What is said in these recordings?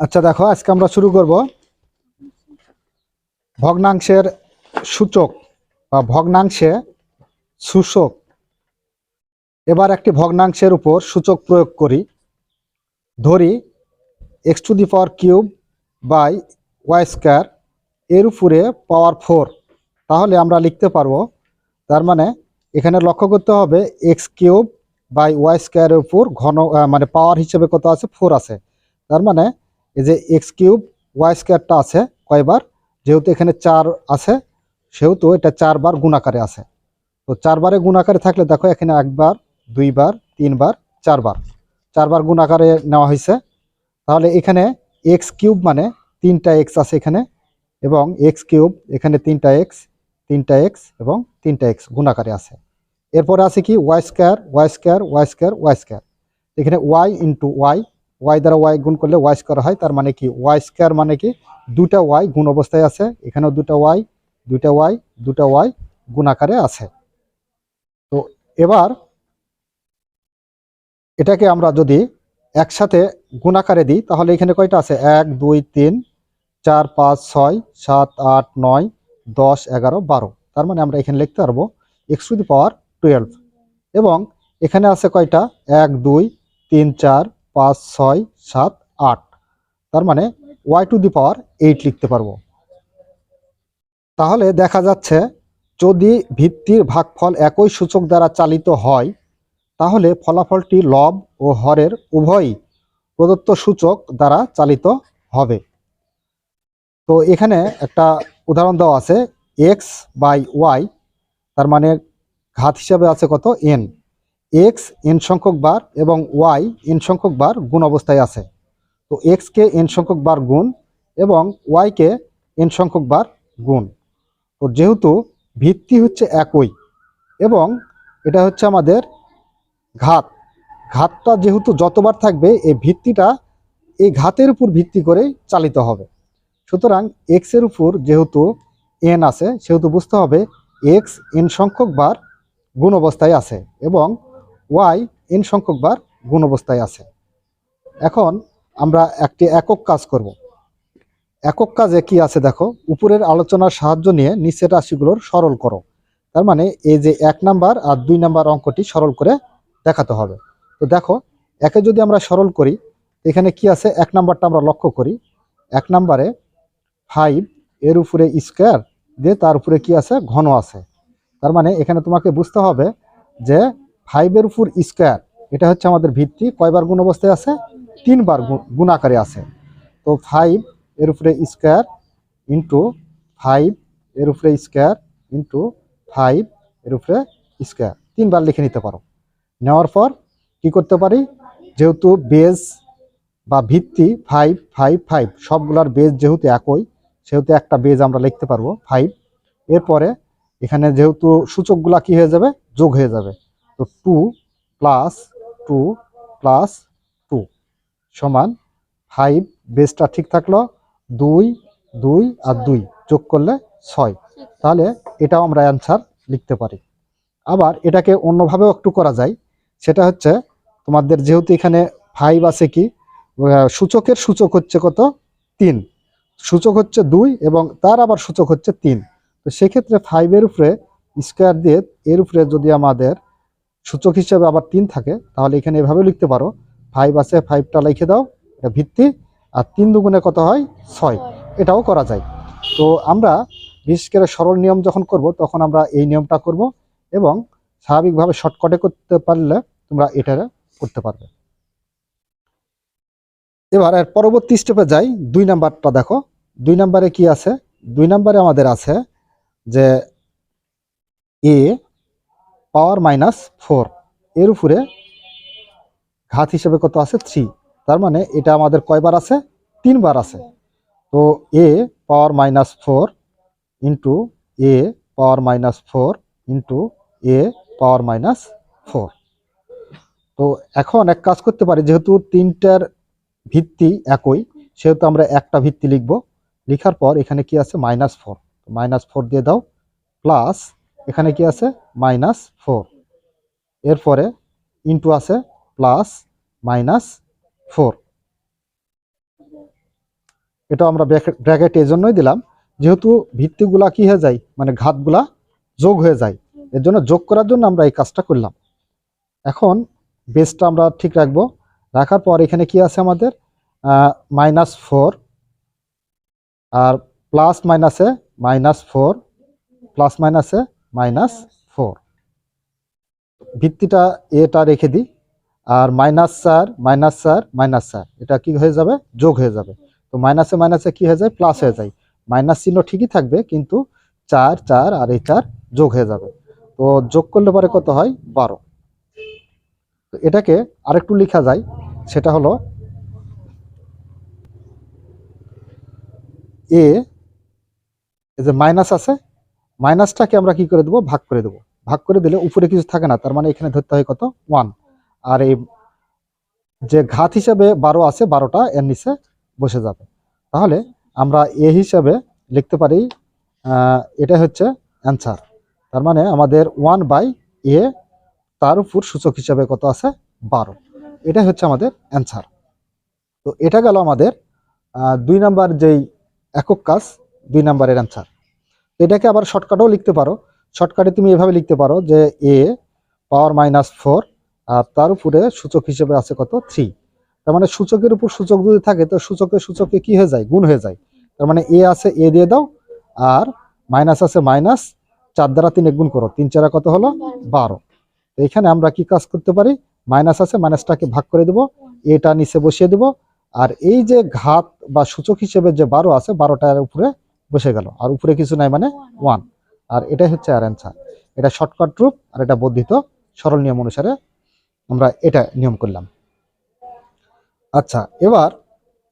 আচ্ছা দেখো, আজকে আমরা শুরু করব ভগ্নাংশের সূচক বা ভগ্নাংশে সূচক। এবার একটি ভগ্নাংশের উপর সূচক প্রয়োগ করি। ধরি X to the power cube by Y square এর উপরে পাওয়ার ফোর তাহলে আমরা লিখতে পারব, তার মানে এখানে লক্ষ্য করতে হবে এক্স কিউব বাই ওয়াই স্কোয়ারের উপর ঘন মানে পাওয়ার হিসেবে কত আছে? ফোর আছে। তার মানে এই যে এক্স কিউব ওয়াই স্কোয়ারটা আছে কয়বার? যেহেতু এখানে চার আছে, সেহেতু এটা চারবার গুণাকারে আছে। তো চারবারে গুণাকারে থাকলে দেখো এখানে একবার, দুইবার, তিনবার, চারবার। চারবার গুণাকারে নেওয়া হয়েছে। তাহলে এখানে এক্স কিউব মানে তিনটা এক্স আছে এখানে, এবং এক্স কিউব এখানে তিনটা এক্স তিনটা এক্স এবং তিনটা এক্স গুণাকারে আছে। এরপরে আছে কি? Y square Y square Y square Y square এখানে ওয়াই ইন্টু ওয়াই ওয়াই দ্বারা ওয়াই গুণ করলে ওয়াই স্কোয়ার হয়, তার মানে কি? ওয়াই স্কোয়ার মানে কি? দুটা ওয়াই গুণ অবস্থায় আছে, এখানেও দুটা ওয়াই দুটা ওয়াই দুটা ওয়াই গুণ আকারে আছে। তো এবার এটাকে আমরা যদি একসাথে গুণ আকারে দিই, তাহলে এখানে কয়টা আছে? এক, দুই, তিন, চার, পাঁচ, ছয়, সাত, আট, নয়, দশ, এগারো, বারো। তার মানে আমরা এখানে লিখতে পারব X to the power twelve এবং এখানে আছে কয়টা? এক, দুই, তিন, চার পাঁচ, ছয়, সাত, আট। তার মানে Y to the power eight লিখতে পারব। তাহলে দেখা যাচ্ছে যদি ভিত্তির ভাগফল একই সূচক দ্বারা চালিত হয়, তাহলে ফলাফলটি লব ও হরের উভয়ই প্রদত্ত সূচক দ্বারা চালিত হবে। তো এখানে একটা উদাহরণ দেওয়া আছে এক্স বাই ওয়াই তার মানে ঘাত হিসাবে আছে কত? এন এক্স এন সংখ্যক বার এবং ওয়াই এন সংখ্যক বার গুণ অবস্থায় আছে। তো এক্সকে এন সংখ্যক বার গুণ এবং ওয়াইকে এন সংখ্যক বার গুণ। তো যেহেতু ভিত্তি হচ্ছে একই এবং এটা হচ্ছে আমাদের ঘাত, ঘাতটা যেহেতু যতবার থাকবে এই ভিত্তিটা এই ঘাতের উপর ভিত্তি করেই চালিত হবে। সুতরাং এক্সের উপর যেহেতু এন আছে, সেহেতু বুঝতে হবে এক্স এন সংখ্যক বার গুণ অবস্থায় আছে এবং ওয়াই এন সংখ্যক বার গুণ অবস্থায় আছে। এখন আমরা একটি একক কাজ করব। একক কাজে কি আছে দেখো? উপরের আলোচনার সাহায্য নিয়ে নিচের রাশিগুলোর সরল করো। তার মানে এই যে এক নাম্বার আর দুই নাম্বার অঙ্কটি সরল করে দেখাতে হবে। তো দেখো, একে যদি আমরা সরল করি, এখানে কি আছে? এক নাম্বারটা আমরা লক্ষ্য করি। এক নাম্বারে ফাইভ এর উপরে স্কোয়ার দিয়ে তার উপরে কি আছে? ঘন আছে। তার মানে এখানে তোমাকে বুঝতে হবে যে ফাইভের উপর স্কোয়ার, এটা হচ্ছে আমাদের ভিত্তি, কয়বার গুণ অবস্থায় আছে? তিনবার গুণ আকারে আছে। তো ফাইভ এর উপরে স্কোয়ার ইন্টু ফাইভ এর উপরে স্কোয়ার ইন্টু ফাইভ এর উপরে স্কোয়ার। তিনবার লিখে নিতে পারো। নেওয়ার পর কি করতে পারি? যেহেতু বেজ বা ভিত্তি ফাইভ ফাইভ ফাইভ সবগুলার বেজ যেহেতু একই, সেহেতু একটা বেজ আমরা লিখতে পারব ফাইভ এরপরে এখানে যেহেতু সূচকগুলা কি হয়ে যাবে? যোগ হয়ে যাবে। তো two plus two plus two সমান ফাইভ, বেসটা ঠিক থাকল দুই দুই আর দুই যোগ করলে ছয়। তাহলে এটাও আমরা অ্যান্সার লিখতে পারি। আবার এটাকে অন্যভাবেও একটু করা যায়। সেটা হচ্ছে তোমাদের যেহেতু এখানে ফাইভ আছে কি সূচকের সূচক হচ্ছে কত? তিন। সূচক হচ্ছে দুই এবং তার আবার সূচক হচ্ছে তিন। তো সেক্ষেত্রে ফাইভের উপরে স্কোয়ার দিয়ে এর উপরে যদি আমাদের সূচক হিসেবে আবার তিন থাকে, তাহলে এখানে এভাবে লিখতে পারো। ফাইভ আছে ফাইভটা লিখে দাও, এটা ভিত্তি, আর তিন দুগুণে কত হয়? ছয়। এটাও করা যায়। তো আমরা বিশেষ করে সরল নিয়ম যখন করব, তখন আমরা এই নিয়মটা করব এবং স্বাভাবিকভাবে শর্টকাটে করতে পারলে তোমরা এটা করতে পারবে। এবার এর পরবর্তী স্টেপে যাই, দুই নাম্বারটা দেখো। দুই নাম্বারে কি আছে? দুই নাম্বারে আমাদের আছে যে এ পাওয়ার মাইনাস ফোর। এর উপরে ঘাত হিসেবে কত আছে? থ্রি। তার মানে এটা আমাদের কয়বার আছে? তিনবার আছে। তো A power minus four into A power minus four into A power minus four. তো এখন এক কাজ করতে পারি, যেহেতু তিনটার ভিত্তি একই, সেহেতু আমরা একটা ভিত্তি লিখব। লেখার পর এখানে কি আছে? Minus four. মাইনাস ফোর দিয়ে দাও, প্লাস এখানে কি আছে? Minus four. এরপরে ইন্টু আছে প্লাস মাইনাস ফোর এটা আমরা ব্র্যাকেট এই জন্যই দিলাম, যেহেতু ভিত্তিগুলা কি হয়ে যায়? মানে ঘাতগুলা যোগ হয়ে যায়। এর জন্য যোগ করার জন্য আমরা এই কাজটা করলাম। এখন বেসটা আমরা ঠিক রাখব। রাখার পর এখানে কি আছে আমাদের? মাইনাস ফোর আর প্লাস মাইনাসে মাইনাস ফোর প্লাস মাইনাসে মাইনাস ফোর। ভিত্তিটা এটা রেখে দিই। আর মাইনাস চার মাইনাস চার মাইনাস চার। এটা কি হয়ে যাবে? যোগ হয়ে যাবে। তো মাইনাসে মাইনাসে কি হয়ে যায়? প্লাস হয়ে যায়। মাইনাস চিহ্ন ঠিকই থাকবে, কিন্তু চার চার আর এই চার যোগ হয়ে যাবে। তো যোগ করলে পরে কত হয়? বারো। তো এটাকে আরেকটু লেখা যায়। সেটা হলো এ যে মাইনাস আছে মাইনাসটাকে আমরা কি করে দেবো? ভাগ করে দেবো। ভাগ করে দিলে উপরে কিছু থাকে না, তার মানে এখানে ধরতে হয় কত? ওয়ান আর এই যে ঘাত হিসাবে বারো আছে, বারোটা এর নিচে বসে যাবে। তাহলে আমরা এ হিসাবে লিখতে পারি এটা হচ্ছে অ্যান্সার তার মানে আমাদের ওয়ান বাই এ তার উপর সূচক হিসাবে কত আছে? বারো। এটা হচ্ছে আমাদের অ্যান্সার তো এটা গেল আমাদের দুই নাম্বার যেই একক কাজ, দুই নাম্বারের অ্যান্সার এটাকে আবার শর্টকাটও লিখতে পারো। শর্টকাটে তুমি এভাবে লিখতে পারো যে এ পাওয়ার মাইনাস ফোর আর তার উপরে সূচক হিসেবে আছে কত? থ্রি তার মানে সূচকের উপর সূচক যদি থাকে, তো সূচকে সূচকে কি হয়ে যায়? গুণ হয়ে যায়। তার মানে এ আছে এ দিয়ে দাও, আর মাইনাস আছে মাইনাস চার দ্বারা তিন গুণ করো। তিন চারা কত হলো? বারো। এখানে আমরা কি কাজ করতে পারি? মাইনাস আছে মাইনাসটাকে ভাগ করে দেবো। এটা নিচে বসিয়ে দেবো। আর এই যে ঘাত বা সূচক হিসেবে যে বারো আছে, বারোটার উপরে বসে গেল। আর উপরে কিছু নাই মানে ওয়ান আর এটাই হচ্ছে আর অ্যান্সার এটা শর্টকাট রূপ আর এটা বর্ধিত সরল নিয়ম অনুসারে আমরা এটা নিয়ম করলাম। আচ্ছা এবার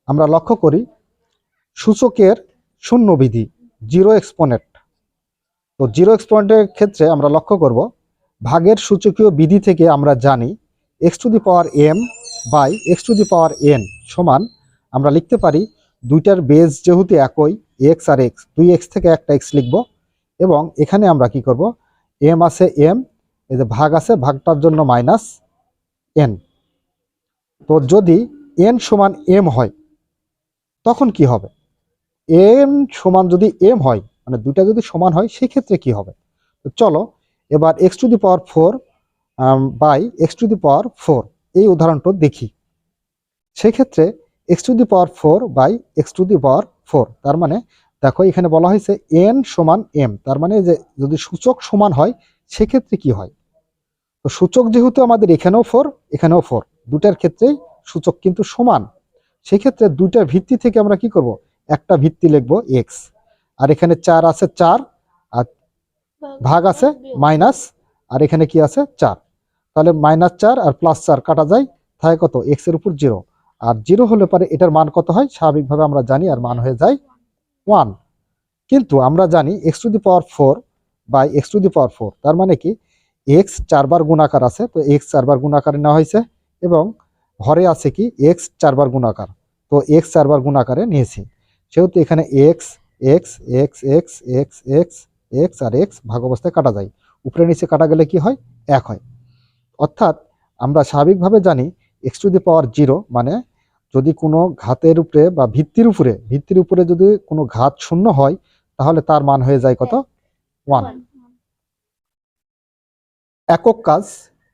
আমরা লক্ষ্য করি সূচকের শূন্য বিধি জিরো এক্সপোনেন্ট তো জিরো এক্সপোনেন্টের ক্ষেত্রে আমরা লক্ষ্য করব ভাগের সূচকীয় বিধি থেকে আমরা জানি X to the power M by X to the power N সমান আমরা লিখতে পারি দুইটার বেজ যেহেতু একই এক্স আর এক্স দুই এক্স থেকে একটা এক্স লিখব। এবং এখানে আমরা কি করব? এম আছে এম এই যে ভাগ আছে, ভাগটার জন্য মাইনাস এন তো যদি এন সমান এম হয়, তখন কি হবে? এম সমান যদি এম হয় মানে দুইটা যদি সমান হয় সেই ক্ষেত্রে কি হবে? তো চলো, এবার X to the power four by X to the power four, এই উদাহরণটা দেখি। সেক্ষেত্রে X to the power four by X to the power four. তার মানে দেখো এখানে বলা হয়েছে এন সমান এম। তার মানে যে যদি সূচক সমান হয়, সেক্ষেত্রে কি হয়? তো সূচক যেহেতু আমাদের এখানেও ফোর এখানেও ফোর। দুটার ক্ষেত্রেই সূচক কিন্তু সমান। সেক্ষেত্রে দুইটার ভিত্তি থেকে আমরা কি করব? একটা ভিত্তি লিখব এক্স আর এখানে চার আছে চার, আর ভাগ আছে মাইনাস, আর এখানে কি আছে চার। তাহলে মাইনাস চার আর প্লাস চার কাটা যায় থাকে কত? এক্সের উপর জিরো। আর জিরো হলে পরে এটার মান কত হয়? স্বাভাবিকভাবে আমরা জানি আর মান হয়ে যায় ওয়ান। কিন্তু আমরা জানি X to the power four by X to the power four. তার মানে কি? এক্স চারবার গুণাকার আছে, তো এক্স চারবার গুণাকারে নেওয়া হয়েছে এবং হরে আছে কি? এক্স চারবার গুণাকার। তো এক্স চারবার গুণাকারে নিয়েছি। সেহেতু এখানে X X X X X X X আর এক্স ভাগ অবস্থায় কাটা যায়। উপরে নিচে কাটা গেলে কি হয়? এক হয়। অর্থাৎ আমরা স্বাভাবিকভাবে জানি X to the power zero মানে যদি কোনো ঘাতের উপরে বা ভিত্তির উপরে ভিত্তির উপরে যদি কোনো ঘাত শূন্য হয় তাহলে তার মান হয়ে যায় কত? ওয়ান একক কাজ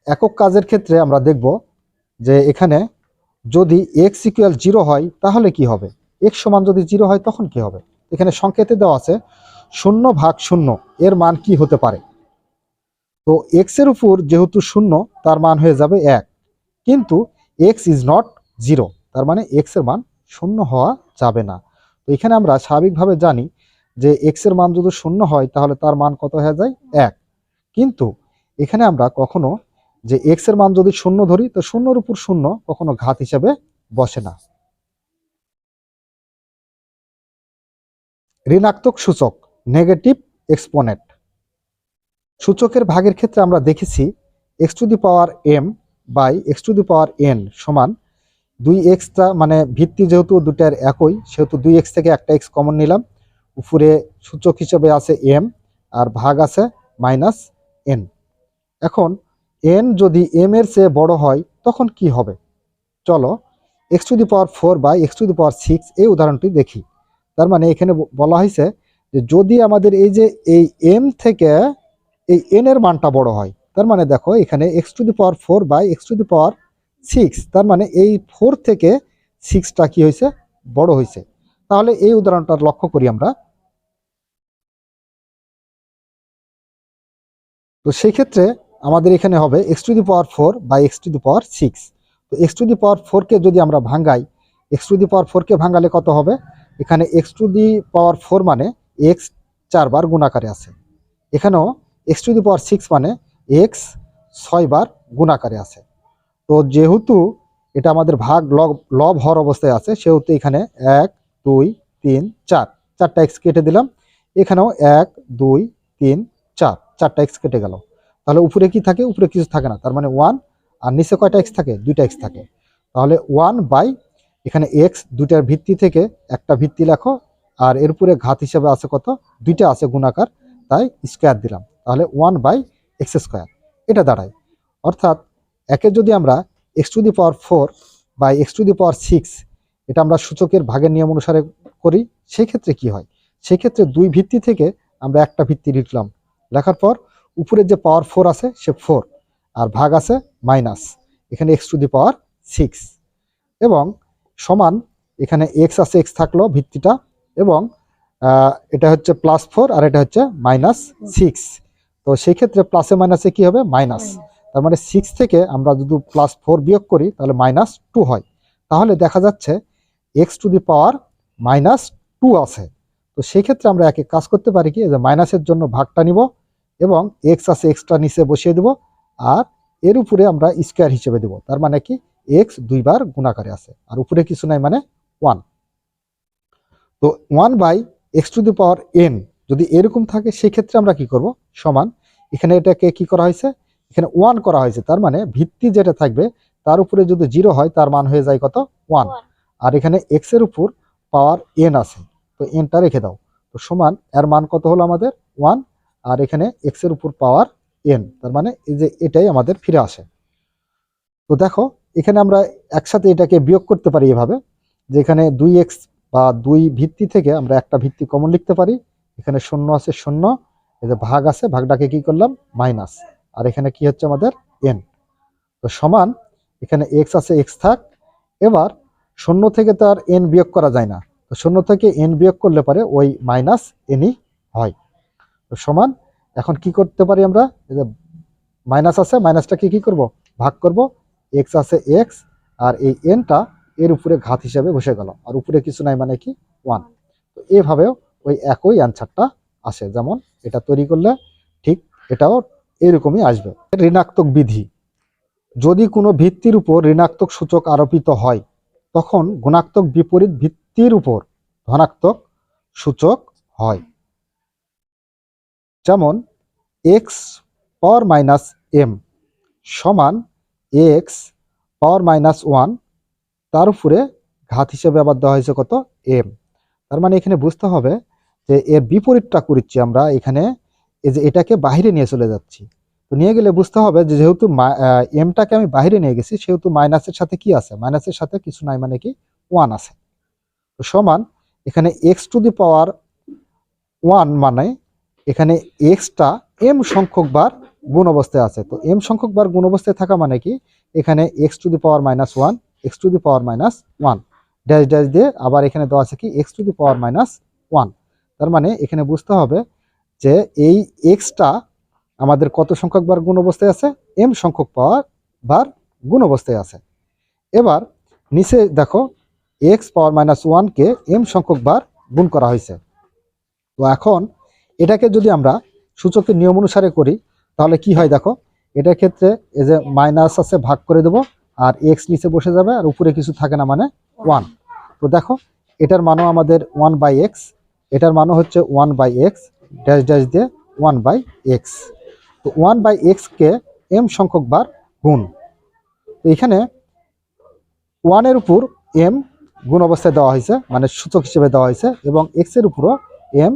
একক কাজের ক্ষেত্রে আমরা দেখব যে এখানে যদি এক্স ইকুয়াল জিরো হয় তাহলে কি হবে? এক্স সমান যদি জিরো হয় তখন কি হবে? এখানে সংকেতে দেওয়া আছে শূন্য ভাগ শূন্য এর মান কি হতে পারে? তো এক্সের উপর যেহেতু শূন্য তার মান হয়ে যাবে এক। কিন্তু এক্স ইজ নট জিরো তার মানে এক্সের মান শূন্য হওয়া যাবে না। তো এখানে আমরা স্বাভাবিকভাবে জানি যে এক্সের মান যদি শূন্য হয়, তাহলে তার মান কত হয়ে যায়? এক। কিন্তু এখানে আমরা কখনো যে এক্সের মান যদি শূন্য ধরি, তো শূন্যর উপর শূন্য কখনো ঘাত হিসেবে বসে না। ঋণাত্মক সূচক নেগেটিভ এক্সপোনেন্ট সূচকের ভাগের ক্ষেত্রে আমরা দেখেছি X to the power M by X to the power N সমান দুই এক্সটা মানে ভিত্তি যেহেতু দুটার একই, সেহেতু দুই এক্স থেকে একটা এক্স কমন নিলাম। উপরে সূচক হিসেবে আছে এম আর ভাগ আছে মাইনাস এন এখন এন যদি এম এর চেয়ে বড় হয়, তখন কি হবে? চলো X to the power four by X to the power six এই উদাহরণটি দেখি। তার মানে এখানে বলা হয়েছে যে যদি আমাদের এই যে এই এম থেকে এই এন এর মানটা বড় হয়, তার মানে দেখো এখানে X to the power four by X to the power six তার মানে এই ফোর থেকে সিক্সটা কি হয়েছে? বড় হয়েছে। তাহলে এই উদাহরণটা লক্ষ্য করি আমরা। তো সেই ক্ষেত্রে আমাদের এখানে হবে x to the power four by x to the power six তো এক্স টু দি পাওয়ার ফোরকে যদি আমরা ভাঙ্গাই এক্স টু দি পাওয়ার ফোরকে ভাঙালে কত হবে? এখানে X to the power four মানে এক্স চারবার গুণাকারে আছে। এখানেও X to the power six মানে এক্স ছয়বার গুণাকারে আছে। তো যেহেতু এটা আমাদের ভাগ লব লব হর অবস্থায় আছে, সেহেতু এখানে এক, দুই, তিন, চার, চারটা এক্স কেটে দিলাম। এখানেও এক, দুই, তিন, চার, চারটা এক্স কেটে গেল। তাহলে উপরে কি থাকে? উপরে কিছু থাকে না। তার মানে ওয়ান আর নিচে কয়টা এক্স থাকে? দুইটা এক্স থাকে। তাহলে ওয়ান বাই এখানে এক্স দুইটার ভিত্তি থেকে একটা ভিত্তি লেখো, আর এর উপরে ঘাত হিসেবে আছে কত? দুইটা আছে গুণাকার, তাই স্কোয়ার দিলাম। তাহলে ওয়ান বাই এক্স স্কোয়ার এটা দাঁড়ায়। অর্থাৎ একে যদি আমরা X to the power four বা X to the power six এটা আমরা সূচকের ভাগের নিয়ম অনুসারে করি সেই ক্ষেত্রে কি হয়? সেক্ষেত্রে দুই ভিত্তি থেকে আমরা একটা ভিত্তি লিখলাম। লেখার পর উপরে যে পাওয়ার ফোর আছে, সে ফোর আর ভাগ আছে মাইনাস এখানে X to the power six এবং সমান এখানে এক্স আছে এক্স থাকল ভিত্তিটা, এবং এটা হচ্ছে প্লাস ফোর আর এটা হচ্ছে মাইনাস সিক্স তো সেই ক্ষেত্রে প্লাসে মাইনাসে কি হবে? মাইনাস তার মানে সিক্স থেকে আমরা যদি প্লাস ফোর বিয়োগ করি, তাহলে মাইনাস টু হয়। তাহলে দেখা যাচ্ছে X to the power minus two আছে। তো সেই ক্ষেত্রে আমরা একে কাজ করতে পারি কি যে মাইনাসের জন্য ভাগটা নিব এবং এক্স আছে এক্সট্রা নিচে বসিয়ে দেব আর এর উপরে আমরা স্কোয়ার হিসেবে দেব। তার মানে কি এক্স দুইবার গুণাকারে আছে আর উপরে কিছু নাই মানে ওয়ান তো one by X to the power N যদি এরকম থাকে সেই ক্ষেত্রে আমরা কি করব? সমান, এখানে এটাকে কি করা হয়েছে? এখানে ওয়ান করা হয়েছে তার মানে ভিত্তি যেটা থাকবে তার উপরে যদি জিরো হয় তার মান হয়ে যায় কত? ওয়ান আর এখানে এক্সের উপর পাওয়ার এন আছে তো এনটা রেখে দাও। তো সমান এর মান কত হলো আমাদের? ওয়ান আর এখানে এক্সের উপর পাওয়ার এন তার মানে এই যে এটাই আমাদের ফিরে আসে। তো দেখো এখানে আমরা একসাথে এটাকে বিয়োগ করতে পারি এভাবে যে এখানে দুই এক্স বা দুই ভিত্তি থেকে আমরা একটা ভিত্তি কমন লিখতে পারি এখানে শূন্য আছে শূন্য এই যে ভাগ আছে ভাগটাকে কি করলাম? মাইনাস আর এখানে কি হচ্ছে আমাদের? এন তো সমান, এখানে এক্স আছে এক্স থাক। এবার শূন্য থেকে তো আর এন বিয়োগ করা যায় না। তো শূন্য থেকে এন বিয়োগ করলে পারে ওই মাইনাস এনই হয়। তো সমান, এখন কি করতে পারি আমরা? এই যে মাইনাস আছে মাইনাসটাকে কি করব? ভাগ করব। এক্স আছে এক্স আর এই এনটা এর উপরে ঘাত হিসাবে বসে গেল। আর উপরে কিছু নাই মানে কি? ওয়ান তো এভাবেও ওই একই অ্যান্সারটা আসে। যেমন এটা তৈরি করলে ঠিক এটাও এরকমই আসবে। ঋণাত্মক বিধি। যদি কোনো ভিত্তির উপর ঋণাত্মক সূচক আরোপিত হয়, তখন গুণাত্মক বিপরীত ভিত্তির উপর ধনাত্মক সূচক হয়। যেমন এক্স পাওয়ার মাইনাস এম সমান এক্স পাওয়ার মাইনাস ওয়ান তার উপরে ঘাত হিসেবে আবার দেওয়া হয়েছে কত এম তার মানে এখানে বুঝতে হবে যে এর বিপরীতটা করছি আমরা, এখানে এই যে এটাকে বাইরে নিয়ে চলে যাচ্ছি। তো নিয়ে গেলে বুঝতে হবে যে যেহেতু এমটাকে আমি বাইরে নিয়ে গেছি, সেহেতু মাইনাসের সাথে কি আছে? মাইনাসের সাথে কিছু নাই মানে কি? ওয়ান আছে। তো সমান, এখানে X to the power one মানে এখানে এক্সটা এম সংখ্যক বার গুণ অবস্থায় আছে। তো এম সংখ্যক বার গুণ অবস্থায় থাকা মানে কি? এখানে X to the power minus one X to the power minus one dash dash দিয়ে আবার এখানে দেওয়া আছে কি? X to the power minus one তার মানে এখানে বুঝতে হবে যে এই এক্সটা আমাদের কত সংখ্যক বার গুণ অবস্থায় আছে? এম সংখ্যক পাওয়ার বার গুণ অবস্থায় আছে। এবার নিচে দেখো এক্স পাওয়ার মাইনাস ওয়ানকে এম সংখ্যক বার গুণ করা হয়েছে। তো এখন এটাকে যদি আমরা সূচকের নিয়ম অনুসারে করি, তাহলে কি হয় দেখো, এটার ক্ষেত্রে এই যে মাইনাস আছে ভাগ করে দেবো, আর এক্স নিচে বসে যাবে, আর উপরে কিছু থাকে না মানে ওয়ান তো দেখো, এটার মানও আমাদের ওয়ান বাই এক্স এটার মানও হচ্ছে one by X dash dash দিয়ে ওয়ান বাই এক্স তো ওয়ান বাই এক্সকে এম সংখ্যক বার গুণ। তো এখানে ওয়ানের উপর এম গুণ অবস্থায় দেওয়া হয়েছে মানে সূচক হিসেবে দেওয়া হয়েছে, এবং এক্সের উপরও এম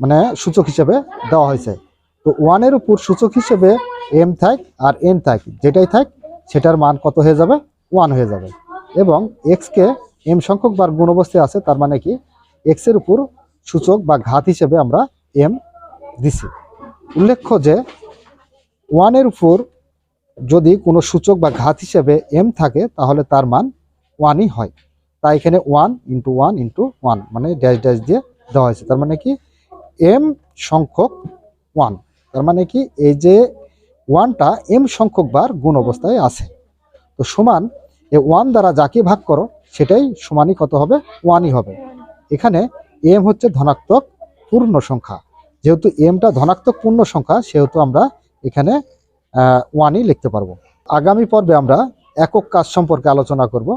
মানে সূচক হিসেবে দেওয়া হয়েছে। তো ওয়ানের উপর সূচক হিসেবে এম থাক আর এন থাক, যেটাই থাক, সেটার মান কত হয়ে যাবে? ওয়ান হয়ে যাবে। এবং এক্সকে এম সংখ্যক বার গুণ অবস্থায় আছে, তার মানে কি? এক্সের উপর সূচক বা ঘাত হিসেবে আমরা এম দিছি। উল্লেখ্য যে ওয়ানের উপর যদি কোনো সূচক বা ঘাত হিসেবে এম থাকে, তাহলে তার মান ওয়ানই হয়। তাই এখানে one into one into one মানে ড্যাশ ড্যাশ দিয়ে দেওয়া হয়েছে। তার মানে কি? এম সংখ্যক ওয়ান তার মানে কি? এই যে ওয়ানটা এম সংখ্যক বার গুণ অবস্থায় আছে। তো সমান এই ওয়ান দ্বারা যাকে ভাগ করো, সেটাই সমানই কত হবে? ওয়ানই হবে। এখানে এম হচ্ছে ধনাত্মক পূর্ণ সংখ্যা। যেহেতু এমটা ধনাত্মক পূর্ণ সংখ্যা, সেহেতু আমরা এখানে ওয়ানই লিখতে পারব। আগামী পর্বে আমরা একক কাজ সম্পর্কে আলোচনা করব।